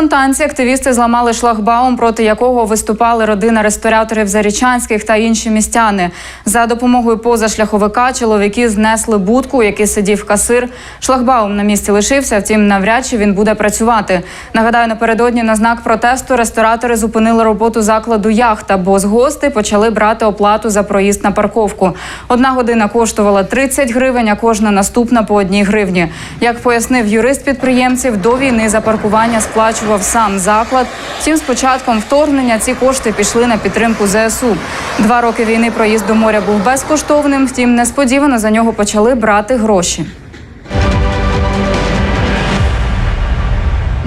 фонтанці активісти зламали шлагбаум, проти якого виступали родина рестораторів Зарічанських та інші містяни. За допомогою позашляховика чоловіки знесли будку, у якій сидів касир. Шлагбаум на місці лишився, втім, навряд чи він буде працювати. Нагадаю, напередодні на знак протесту ресторатори зупинили роботу закладу яхта, бо з гостей почали брати оплату за проїзд на парковку. Одна година коштувала 30 гривень, а кожна наступна по одній гривні. Як пояснив юрист підприємців, до війни за паркування сплачував сам заклад. Втім, з початком вторгнення ці кошти пішли на підтримку ЗСУ. Два роки війни проїзд до моря був безкоштовним. Втім, несподівано за нього почали брати гроші.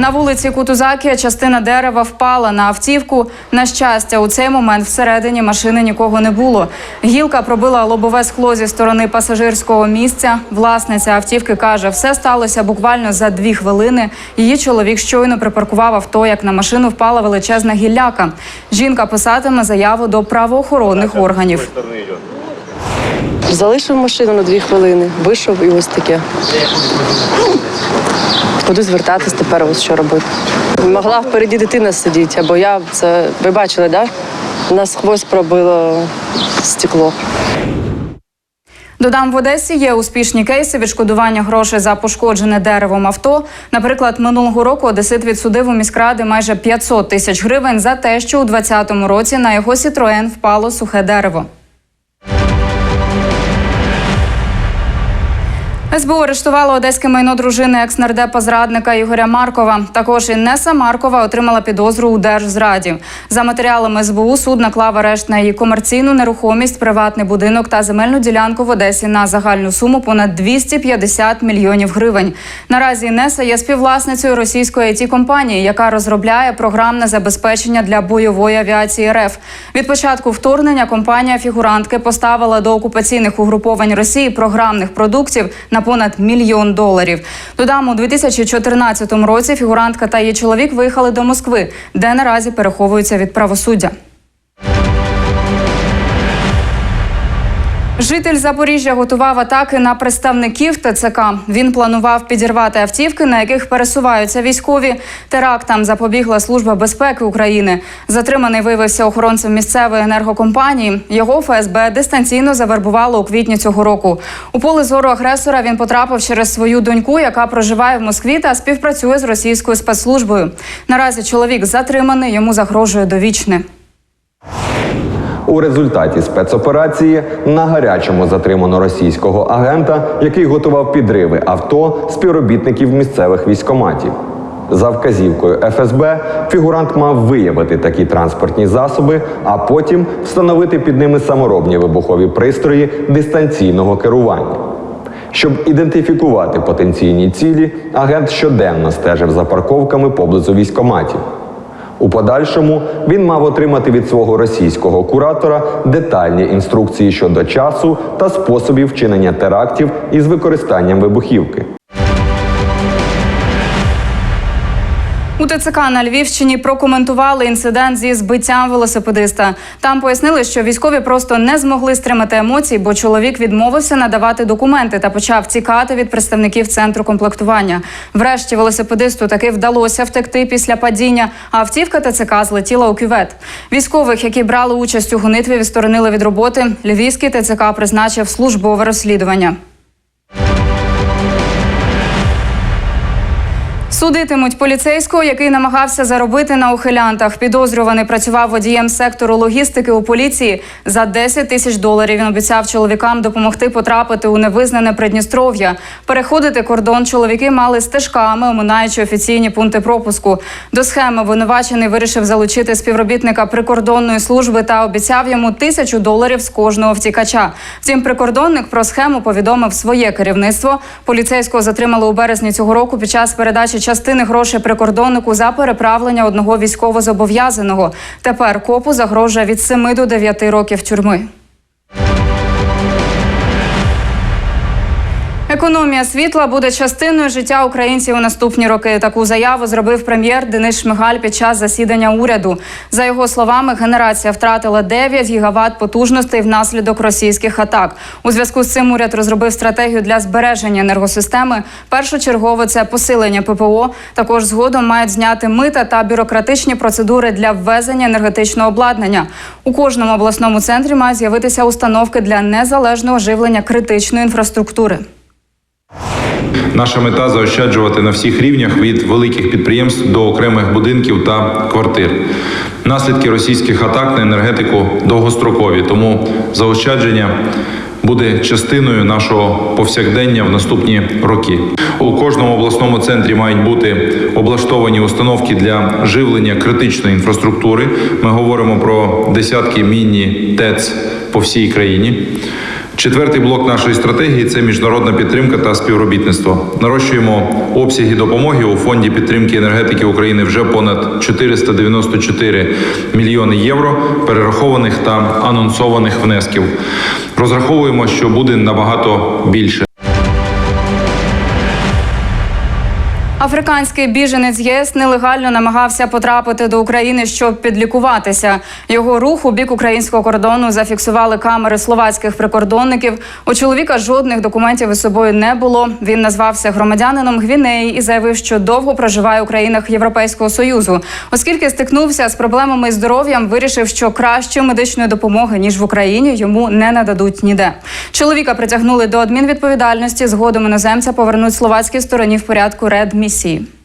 На вулиці Кутузакія частина дерева впала на автівку. На щастя, у цей момент всередині машини нікого не було. Гілка пробила лобове скло зі сторони пасажирського місця. Власниця автівки каже, все сталося буквально за дві хвилини. Її чоловік щойно припаркував авто, як на машину впала величезна гілляка. Жінка писатиме заяву до правоохоронних органів. Залишив машину на дві хвилини, вийшов і ось таке. Куди звертатись тепер, ось що робити? Могла впереді дитина сидіти, або я це. Ви бачили, так? Да? Нас хвост пробило стекло. Додам в Одесі є успішні кейси відшкодування грошей за пошкоджене деревом авто. Наприклад, минулого року Одесит відсудив у міськради майже 500 тисяч гривень за те, що у 2020 році на його Сітроен впало сухе дерево. СБУ арештувало одеське майно дружини екс-нардепа зрадника Ігоря Маркова. Також Інеса Маркова отримала підозру у держзраді. За матеріалами СБУ суд наклав арешт на її комерційну нерухомість, приватний будинок та земельну ділянку в Одесі на загальну суму понад 250 мільйонів гривень. Наразі Інеса є співвласницею російської it компанії, яка розробляє програмне забезпечення для бойової авіації РФ. Від початку вторгнення компанія фігурантки поставила до окупаційних угруповань Росії програмних продуктів на понад мільйон доларів. Додам, у 2014 році фігурантка та її чоловік виїхали до Москви, де наразі переховуються від правосуддя. Житель Запоріжжя готував атаки на представників ТЦК. Він планував підірвати автівки, на яких пересуваються військові. Терактам запобігла служба безпеки України. Затриманий виявився охоронцем місцевої енергокомпанії. Його ФСБ дистанційно завербувало у квітні цього року. У поле зору агресора він потрапив через свою доньку, яка проживає в Москві та співпрацює з російською спецслужбою. Наразі чоловік затриманий, йому загрожує довічне. У результаті спецоперації на гарячому затримано російського агента, який готував підриви авто співробітників місцевих військоматів. За вказівкою ФСБ фігурант мав виявити такі транспортні засоби, а потім встановити під ними саморобні вибухові пристрої дистанційного керування. Щоб ідентифікувати потенційні цілі, агент щоденно стежив за парковками поблизу військоматів. У подальшому він мав отримати від свого російського куратора детальні інструкції щодо часу та способів вчинення терактів із використанням вибухівки. У ТЦК на Львівщині прокоментували інцидент зі збиттям велосипедиста. Там пояснили, що військові просто не змогли стримати емоцій, бо чоловік відмовився надавати документи та почав тікати від представників центру комплектування. Врешті велосипедисту таки вдалося втекти після падіння. А автівка ТЦК злетіла у кювет. Військових, які брали участь у гонитві, відсторонили від роботи. Львівський ТЦК призначив службове розслідування. Судитимуть поліцейського, який намагався заробити на ухилянтах. Підозрюваний працював водієм сектору логістики у поліції. За 10 тисяч доларів він обіцяв чоловікам допомогти потрапити у невизнане Придністров'я. Переходити кордон чоловіки мали стежками, оминаючи офіційні пункти пропуску. До схеми обвинувачений вирішив залучити співробітника прикордонної служби та обіцяв йому тисячу доларів з кожного втікача. Втім, прикордонник про схему повідомив своє керівництво. Поліцейського затримали у березні цього року під час передачі частини грошей прикордоннику за переправлення одного військовозобов'язаного. Тепер копу загрожує від 7 до 9 років тюрми. Економія світла буде частиною життя українців у наступні роки. Таку заяву зробив прем'єр Денис Шмигаль під час засідання уряду. За його словами, генерація втратила 9 гігават потужностей внаслідок російських атак. У зв'язку з цим уряд розробив стратегію для збереження енергосистеми. Першочергово це посилення ППО. Також згодом мають зняти мита та бюрократичні процедури для ввезення енергетичного обладнання. У кожному обласному центрі мають з'явитися установки для незалежного живлення критичної інфраструктури. Наша мета заощаджувати на всіх рівнях від великих підприємств до окремих будинків та квартир. Наслідки російських атак на енергетику довгострокові, тому заощадження буде частиною нашого повсякдення в наступні роки. У кожному обласному центрі мають бути облаштовані установки для живлення критичної інфраструктури. Ми говоримо про десятки міні-ТЕЦ по всій країні. Четвертий блок нашої стратегії це міжнародна підтримка та співробітництво. Нарощуємо обсяги допомоги у фонді підтримки енергетики України вже понад 494 мільйони євро, перерахованих та анонсованих внесків. Розраховуємо, що буде набагато більше. Африканський біженець ЄС нелегально намагався потрапити до України, щоб підлікуватися. Його рух у бік українського кордону зафіксували камери словацьких прикордонників. У чоловіка жодних документів із собою не було. Він назвався громадянином Гвінеї і заявив, що довго проживає у країнах Європейського союзу. Оскільки стикнувся з проблемами здоров'ям, вирішив, що кращої медичної допомоги ніж в Україні йому не нададуть ніде. Чоловіка притягнули до адмінвідповідальності. Згодом іноземця повернуть словацькій стороні в порядку conhecer.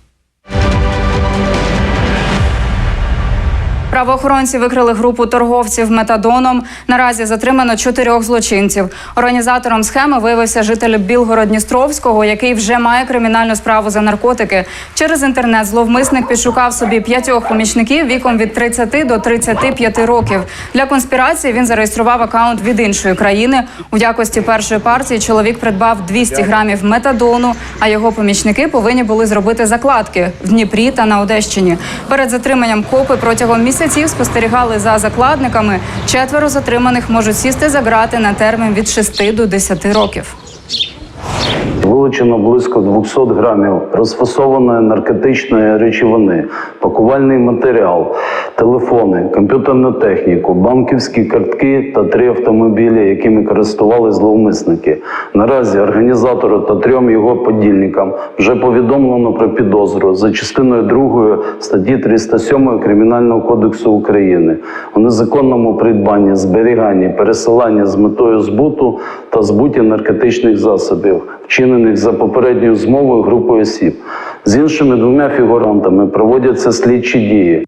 Правоохоронці викрили групу торговців метадоном. Наразі затримано чотирьох злочинців. Організатором схеми виявився житель Білгород-Дністровського, який вже має кримінальну справу за наркотики. Через інтернет зловмисник підшукав собі п'ятьох помічників віком від 30 до 35 років. Для конспірації він зареєстрував акаунт від іншої країни. У якості першої партії чоловік придбав 200 грамів метадону, а його помічники повинні були зробити закладки в Дніпрі та на Одещині. Перед затриманням копи протягом місяців спостерігали за закладниками. Четверо затриманих можуть сісти за грати на термін від 6 до 10 років. Вилучено близько 200 грамів розфасованої наркотичної речовини, пакувальний матеріал, телефони, комп'ютерну техніку, банківські картки та три автомобілі, якими користували зловмисники. Наразі організатору та трьом його подільникам вже повідомлено про підозру за частиною 2 статті 307 Кримінального кодексу України у незаконному придбанні, зберіганні, пересиланні з метою збуту та збуті наркотичних засобів, вчинених за попередньою змовою групою осіб. З іншими двома фігурантами проводяться слідчі дії.